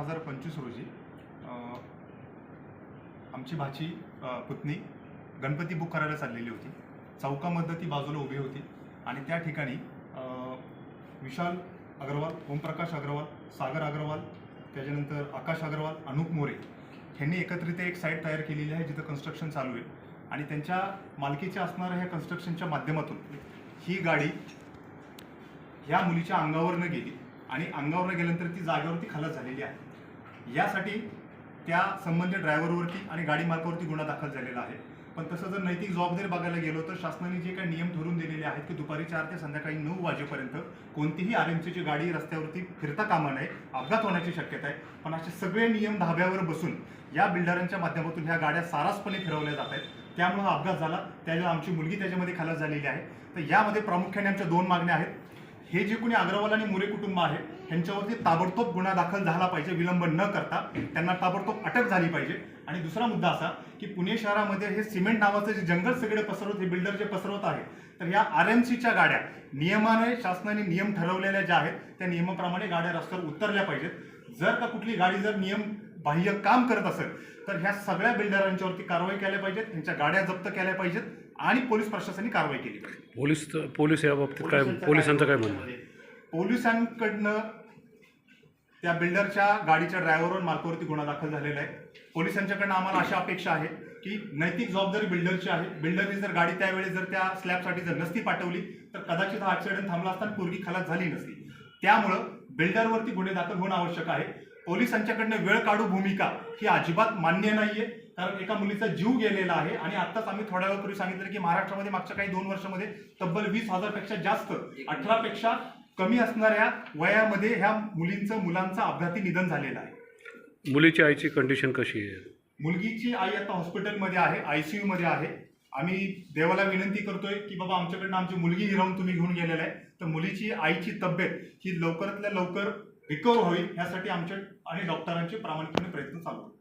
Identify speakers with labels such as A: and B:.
A: हजार पंचवीस रोजी आमची भाची पत्नी पुतणी गणपती बुक करायला चाललेली होती. चौकामध्ये ती बाजूला उभी होती आणि त्या ठिकाणी विशाल अग्रवाल ओमप्रकाश अग्रवाल सागर अग्रवाल त्याच्यानंतर आकाश अग्रवाल अनुप मोरे ह्यांनी एकत्रित एक साईट तयार केलेली आहे जिथं कन्स्ट्रक्शन चालू आहे. आणि त्यांच्या मालकीच्या असणाऱ्या ह्या कन्स्ट्रक्शनच्या माध्यमातून ही गाडी ह्या मुलीच्या अंगावरनं गेली आणि अंगावरनं गेल्यानंतर ती जागेवरती खालत झालेली आहे. यासाठी त्या संबंधित ड्रायव्हरवरती आणि गाडी मालकावरती गुन्हा दाखल झालेला आहे. पण तसं जर नैतिक जबाबदारी बघायला गेलो तर शासनाने जे काही नियम ठरवून दिलेले आहेत की दुपारी चार ते संध्याकाळी नऊ वाजेपर्यंत कोणतीही आर एम सीची गाडी रस्त्यावरती फिरता कामा नये अपघात होण्याची शक्यता आहे. पण असे सगळे नियम धाब्यावर बसून या बिल्डरांच्या माध्यमातून ह्या गाड्या सारासपणे फिरवल्या जात आहेत. त्यामुळे हा अपघात झाला. त्याला आमची मुलगी त्याच्यामध्ये खालास झालेली आहे. तर यामध्ये प्रामुख्याने आमच्या दोन मागण्या आहेत. हे जे कोणी अग्रवाल आणि मोरे कुटुंब आहे ह्यांच्यावरती ताबडतोब गुन्हा दाखल झाला पाहिजे विलंब न करता त्यांना ताबडतोब अटक झाली पाहिजे. आणि दुसरा मुद्दा असा की पुणे शहरामध्ये हे सिमेंट नावाचं जे जंगल सगळे पसरवत हे बिल्डर जे पसरवत आहे तर या आर एम सीच्या गाड्या नियमाने शासनाने नियम ठरवलेल्या ज्या आहेत त्या नियमाप्रमाणे गाड्या रस्त्यावर उतरल्या पाहिजेत. जर का कुठली गाडी जर नियम बाह्य काम करत असेल तर ह्या सगळ्या बिल्डरांच्यावरती कारवाई केल्या पाहिजेत त्यांच्या गाड्या जप्त केल्या पाहिजेत आणि पोलीस प्रशासनाने कारवाई केली पाहिजे.
B: पोलीस पोलीस या बाबतीत काय पोलिसांचं काय म्हणणं?
A: पोलिसांकडनं त्या बिल्डरच्या गाडीच्या ड्रायव्हरवर मालकावरती गुन्हा दाखल झालेला आहे. पोलिसांच्याकडनं आम्हाला अशा अपेक्षा आहे की नैतिक जबाबदारी बिल्डरची आहे. बिल्डरने जर गाडी त्यावेळेस जर त्या स्लॅबसाठी जर नसती पाठवली तर कदाचित हा ऍक्सिडेंट थांबला असता आणि पूर्वी खलास झाली नसती. त्यामुळं बिल्डरवरती गुन्हे दाखल होणं आवश्यक आहे. पोलिसांच्याकडनं वेळ काढू भूमिका ही अजिबात मान्य नाहीये. कारण एका मुलीचा जीव गेलेला आहे आणि आताच आम्ही थोड्या वेळापूर्वी सांगितलं की महाराष्ट्रामध्ये मागच्या काही दोन वर्षामध्ये तब्बल वीस हजारपेक्षा जास्त अठरा पेक्षा कमी असणाऱ्या वयामध्ये ह्या मुलींचं मुलांचं अपघाती निधन झालेलं आहे.
B: मुलीची आईची कंडिशन कशी आहे?
A: मुलगीची आई आता हॉस्पिटलमध्ये आहे आयसीयू मध्ये आहे. आम्ही देवाला विनंती करतोय की बाबा आमच्याकडनं आमची मुलगी हिरावून तुम्ही घेऊन गेलेला आहे. तर मुलीची आईची तब्येत ही लवकरातल्या लवकर रिकवर होईल यासाठी आमच्या आणि डॉक्टरांचे प्रामाणिकपणे प्रयत्न चालू आहेत.